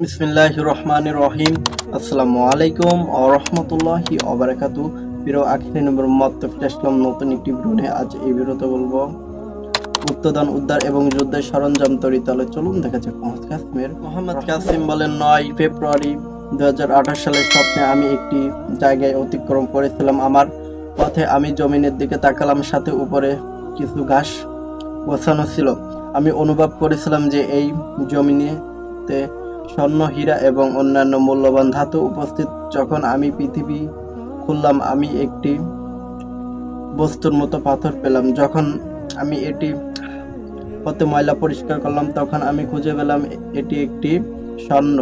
বিসমিল্লাহ রহমান রহিম আসসালামু আলাইকুম ও রহমতুল্লাহি অবরাকাতু প্রিয় আখিরি নম্বর মত আসলাম নতুন একটি ভিডিও আজ এই ভিডিওতে বলব গুপ্তদান উদ্ধার এবং যুদ্ধের সরঞ্জাম তৈরি তাহলে চলুন দেখা যাক মোহাম্মদ কাসিমের মোহাম্মদ কাসিম বলেন নয় ফেব্রুয়ারি দু সালের স্বপ্নে আমি একটি জায়গায় অতিক্রম করেছিলাম। আমার পথে আমি জমিনের দিকে তাকালাম সাথে উপরে কিছু ঘাস বসানো ছিল। আমি অনুভব করেছিলাম যে এই জমিনেতে স্বর্ণ, হীরা এবং অন্যান্য মূল্যবান ধাতু উপস্থিত। যখন আমি পৃথিবী খুললাম, আমি একটি বস্তুর মতো পাথর পেলাম। যখন আমি এটি হতে ময়লা পরিষ্কার করলাম, তখন আমি খুঁজে পেলাম এটি একটি স্বর্ণ।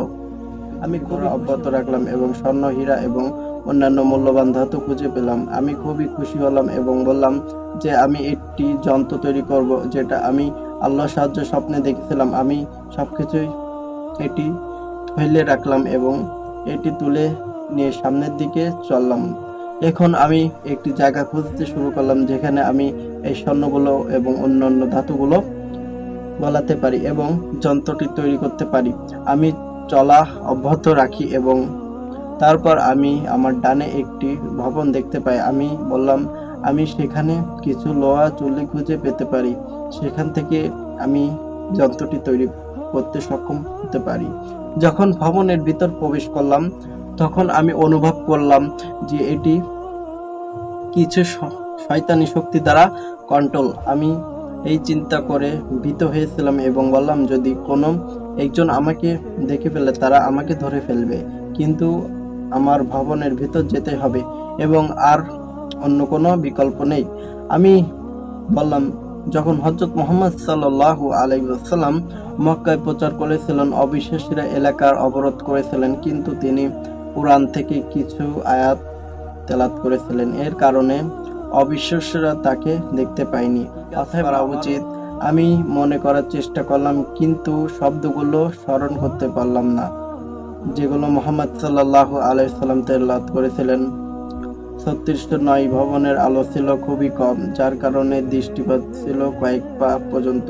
আমি খুবই অব্যাহত রাখলাম এবং স্বর্ণ, হীরা এবং অন্যান্য মূল্যবান ধাতু খুঁজে পেলাম। আমি খুবই খুশি হলাম এবং বললাম যে আমি একটি যন্ত্র তৈরি করব, যেটা আমি আল্লাহ সাহায্য স্বপ্নে দেখেছিলাম। আমি সবকিছুই এটি ফেলে রাখলাম এবং এটি তুলে নিয়ে সামনের দিকে চললাম। এখন আমি একটি জায়গা খুঁজতে শুরু করলাম যেখানে আমি এই স্বর্ণগুলো এবং অন্যান্য ধাতুগুলো গলাতে পারি এবং যন্ত্রটি তৈরি করতে পারি। আমি চলা অব্যাহত রাখি এবং তারপর আমি আমার ডানে একটি ভবন দেখতে পাই। আমি বললাম, আমি সেখানে কিছু লোহা চুল্লি খুঁজে পেতে পারি। সেখান থেকে আমি যন্ত্রটি তৈরি করতে সক্ষম হতে পারি। যখন ভবনের ভিতর প্রবেশ করলাম, তখন আমি অনুভব করলাম যে এটি কিছু শয়তানি শক্তি দ্বারা কন্ট্রোল আমি এই চিন্তা করে ভীত হয়েছিলাম এবং বললাম, যদি কোনো একজন আমাকে দেখে ফেলে, তারা আমাকে ধরে ফেলবে। কিন্তু আমার ভবনের ভিতর যেতে হবে এবং আর অন্য কোনো বিকল্প নেই। আমি বললাম যখন হজরত মোহাম্মদ সাল্লাহ আলাইসাল্লাম মক্কায় প্রচার করেছিলেন, অবিশ্বাসীরা এলাকার অবরোধ করেছিলেন, কিন্তু তিনি কোরআন থেকে কিছু আয়াত তেলাত করেছিলেন। এর কারণে অবিশ্বাসীরা তাকে দেখতে পায়নি। অতএব করা উচিত আমি মনে করার চেষ্টা করলাম, কিন্তু শব্দগুলো স্মরণ করতে পারলাম না। যেগুলো মোহাম্মদ সাল্লাহ আলাইসাল্লাম তেলাত করেছিলেন ছত্রিশটা নয়, ভবনের আলো ছিল খুবই কম, যার কারণে দৃষ্টিপাত ছিল কয়েক পা পর্যন্ত।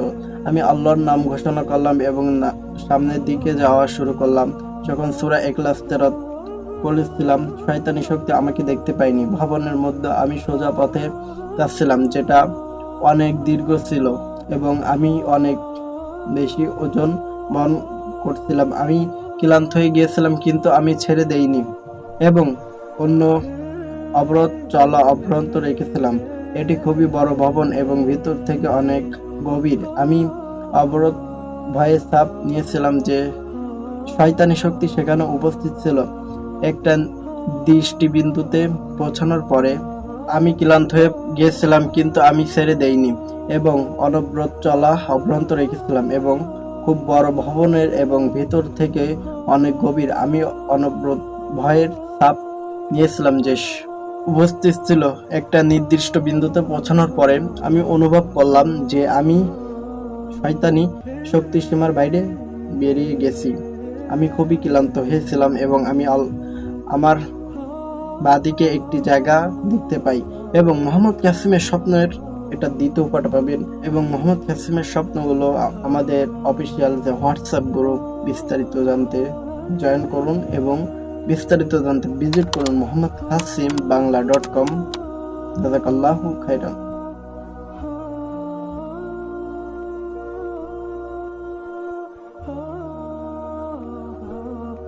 আমি আল্লাহর নাম ঘোষণা করলাম এবং সামনের দিকে যাওয়া শুরু করলাম। যখন সুরা একলাস তেরত বলেছিলাম শয়তানি শক্তি আমাকে দেখতে পাইনি ভবনের মধ্যে আমি সোজা পথে যাচ্ছিলাম, যেটা অনেক দীর্ঘ ছিল এবং আমি অনেক বেশি ওজন মন করছিলাম। আমি ক্লান্ত হয়ে গিয়েছিলাম, কিন্তু আমি ছেড়ে দেইনি এবং অন্য অবরোধ চলা অব্যাহত রেখেছিলাম। এটি খুবই বড় ভবন এবং ভিতর থেকে অনেক গভীর। আমি অবরোধ ভয়ে চাপ নিয়েছিলাম যে শয়তানি শক্তি সেখানে উপস্থিত ছিল। একটা দৃষ্টিবিন্দুতে পৌঁছানোর পরে আমি ক্লান্ত হয়ে গিয়েছিলাম, কিন্তু আমি ছেড়ে দেইনি এবং অনবরত চলা অব্যাহত রেখেছিলাম এবং খুব বড় ভবনের এবং ভিতর থেকে অনেক গভীর। আমি অনবরত ভয়ের চাপ নিয়েছিলাম যে উপস্থিত ছিল একটা নির্দিষ্ট বিন্দুতে পৌঁছানোর পরে আমি অনুভব করলাম যে আমি শয়তানি শক্তি সীমার বাইরে বেরিয়ে গেছি। আমি খুবই ক্লান্ত হয়েছিলাম এবং আমি আমার বাদিকে একটি জায়গা দেখতে পাই এবং মোহাম্মদ কাসিমের স্বপ্নের এটা দ্বিতীয় পাটা পাবেন এবং মোহাম্মদ কাসিমের স্বপ্নগুলো আমাদের অফিসিয়াল যে হোয়াটসঅ্যাপ গ্রুপ বিস্তারিত জানতে জয়েন করুন এবং বিস্তারিত জানতে ভিজিট করুন মোহাম্মদ হাসিম বাংলা ডট কম দাদাকাল্লাহ খাইরান